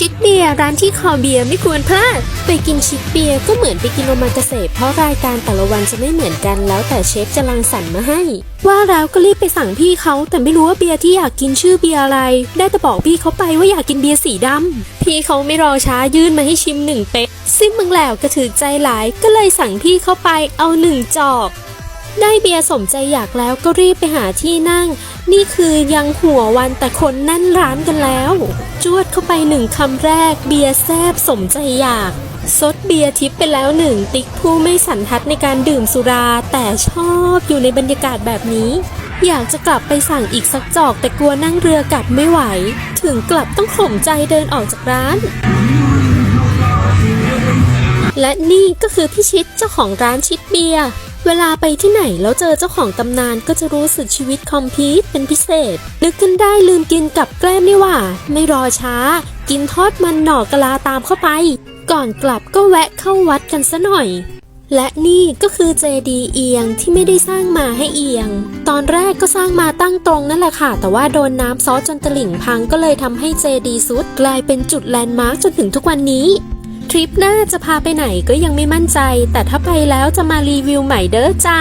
ชิคเบียร์ร้านที่คอเบียร์ไม่ควรพลาด ไปกินชิคเบียร์ก็เหมือนไปกินโอมากาเสะเพราะรายการแต่ละวันจะไม่เหมือนกันแล้วแต่เชฟจะรังสรรค์มาให้ ว่าแล้วก็รีบไปสั่งพี่เขาแต่ไม่รู้ว่าเบียร์ที่อยากกินชื่อเบียร์อะไร ได้แต่บอกพี่เขาไปว่าอยากกินเบียร์สีดำพี่เขาไม่รอช้ายื่นมาให้ชิมหนึ่งเป๊กซิมมึงแล้วก็ถือใจหลายก็เลยสั่งพี่เขาไปเอาหนึ่งจอก ได้เบียร์สมใจอยากแล้วก็รีบไปหาที่นั่ง นี่คือยังหัววันแต่คนแน่นร้านกันแล้ว จวดเข้าไปหนึ่งคำแรก เบียร์แซบสมใจอยากซดเบียร์ทิปไปแล้วหนึ่งติ๊กผู้ไม่สันทัดในการดื่มสุรา แต่ชอบอยู่ในบรรยากาศแบบนี้ อยากจะกลับไปสั่งอีกสักจอกแต่กลัวนั่งเรือกลับไม่ไหว ถึงกลับต้องข่มใจเดินออกจากร้าน และนี่ก็คือพี่ชิดเจ้าของร้านชิดเบียร์เวลาไปที่ไหนแล้วเจอเจ้าของตำนานก็จะรู้สึกชีวิตคอมพีทเป็นพิเศษ นึกขึ้นได้ลืมกินกับแกล้มนี่ว่า ไม่รอช้า กินทอดมันหน่อกะลาตามเข้าไป ก่อนกลับก็แวะเข้าวัดกันซะหน่อยและนี่ก็คือเจดีเอียงที่ไม่ได้สร้างมาให้เอียง ตอนแรกก็สร้างมาตั้งตรงนั่นแหละค่ะ แต่ว่าโดนน้ำซอสจนตลิ่งพังก็เลยทำให้เจดีย์ซุดกลายเป็นจุดแลนด์มาร์กจนถึงทุกวันนี้ ทริปหน้าจะพาไปไหนก็ยังไม่มั่นใจ แต่ถ้าไปแล้วจะมารีวิวใหม่เด้อจ้า